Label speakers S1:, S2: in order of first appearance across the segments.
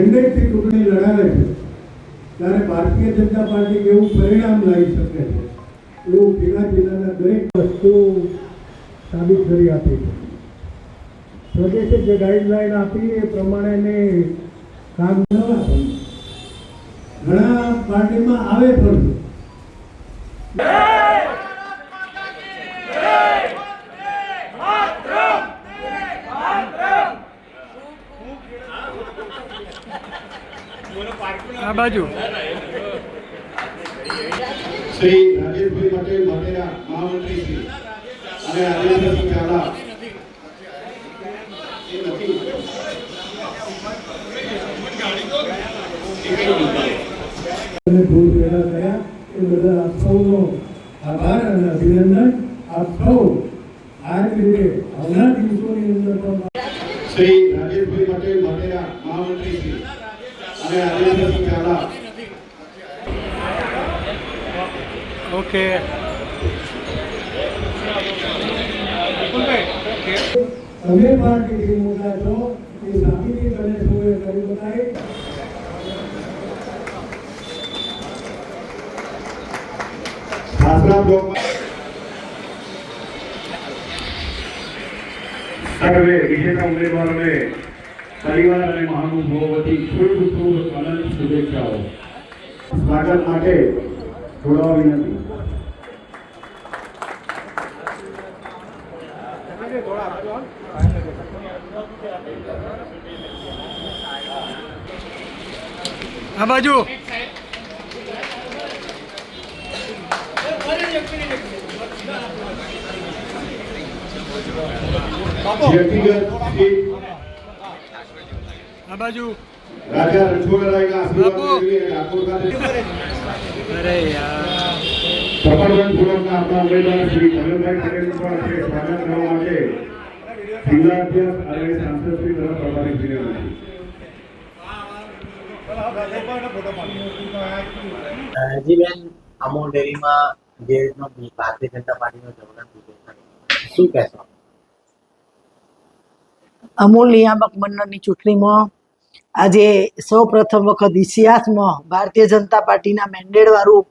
S1: મેન્ડેટથી ચૂંટણી લડાવે છે. ત્યારે ભારતીય જનતા પાર્ટી કેવું પરિણામ લાવી શકે છે. એવું ખેડા જિલ્લાના દરેક વસ્તુ સાબિત કરી આપી છે. પ્રદેશે જે ગાઈડલાઈન આપી એ પ્રમાણે કામ કરવા ઘણા પાર્ટીમાં આવે પણ.
S2: આ બાજુ.
S3: શ્રી રાજેશભાઈ પટેલ મોટેરા મહામંત્રી શ્રી અને રાજેન્દ્રસિંહ ચાવડા
S1: અને ભૂલ પેદા થયા એ બધા આપ સૌનો આભાર અને અભિનંદન. આપ સૌ આ જ રીતે આવનાર દિવસોની અંદર પણ
S3: શ્રી રાજેશભાઈ પટેલ મોટેરા મહામંત્રી શ્રી અને રાજેન્દ્રસિંહ ઝાલા
S2: ઓકે
S1: તમે પાર્ટીથી મોટા છો એ સાબિતી તમે સૌએ કરી બતાવી
S3: શાસના બ્લોકમાં સર્વે વિજેતા ઉમેદવારોને પરિવાર અને મહાનુભાવો વતી ખૂબ ખૂબ આનંદ શુભેચ્છાઓ. સ્વાગત માટે જોડાવા વિનંતી.
S2: આ બાજુ.
S3: વ્યક્તિગત શ્રી
S2: આ બાજુ
S3: રાજા રણછોડરાયના
S2: બાપુ.
S3: આશીર્વાદ મેળવી અને ડાકોર ખાતે.
S2: અરે યાર.
S3: આપણા ઉમેદવાર શ્રી ધનંજયભાઈ પટેલ પણ છે સ્વાગત કરવા માટે. જિલ્લા અધ્યક્ષ અને સાંસદ શ્રી તરફ પ્રભારી શ્રી વિનંતી.
S4: હજીબેન અમૂલ ડેરીમાં જે રીતનો ભારતીય જનતા પાર્ટીનો જવલન શું કહેશો?
S5: અમૂલ નિયામક મંડળની ચૂંટણીમાં આજે સૌ પ્રથમ વખત ઇતિહાસમાં ભારતીય જનતા પાર્ટીના મેન્ડેડવાળું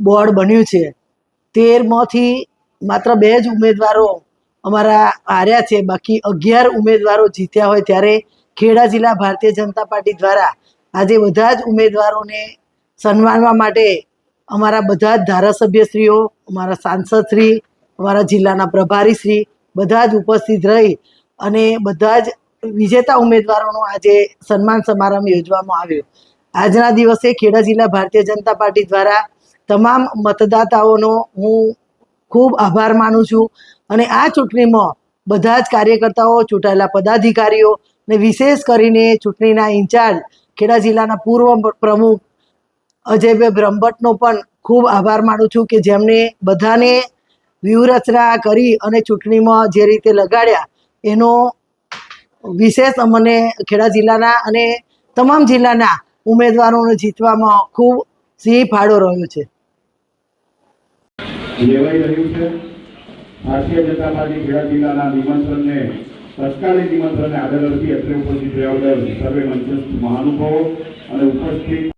S5: બોર્ડ બન્યું છે. તેરમાંથી માત્ર બે જ ઉમેદવારો અમારા હાર્યા છે. બાકી અગિયાર ઉમેદવારો જીત્યા હોય ત્યારે ખેડા જિલ્લા ભારતીય જનતા પાર્ટી દ્વારા આજે બધા જ ઉમેદવારોને સન્માનવા માટે અમારા બધા જ ધારાસભ્યશ્રીઓ, અમારા સાંસદશ્રી, અમારા જિલ્લાના પ્રભારીશ્રી બધા જ ઉપસ્થિત રહી અને બધા જ વિજેતા ઉમેદવારોનો આજે સન્માન સમારંભ યોજવામાં આવ્યો. આજના દિવસે ખેડા જિલ્લા ભારતીય જનતા પાર્ટી દ્વારા તમામ મતદાતાઓનો હું ખૂબ આભાર માનું છું અને આ ચૂંટણીમાં બધા જ કાર્યકર્તાઓ, ચૂંટાયેલા પદાધિકારીઓ ને વિશેષ કરીને ચૂંટણીના ઇન્ચાર્જ, ખેડા જિલ્લાના પૂર્વ પ્રમુખ અજયભાઈ બ્રહ્મભટ્ટનો પણ ખૂબ આભાર માનું છું કે જેમણે બધાને વ્યૂહરચના કરી અને ચૂંટણીમાં જે રીતે લગાડ્યા એનો વિશેષ અમને ખેડા જિલ્લાના અને તમામ જિલ્લાના ઉમેદવારોને જીતવામાં ખૂબ સિંહ ફાળો રહ્યો છે.
S3: ભારતીય જનતા પાર્ટી ખેડા જિલ્લાના નિમંત્રણને, તત્કાલીન નિમંત્રણને આદર અર્થી અત્રે ઉપસ્થિત રહ્યા સર્વે મંચસ્થ મહાનુભાવો અને ઉપસ્થિત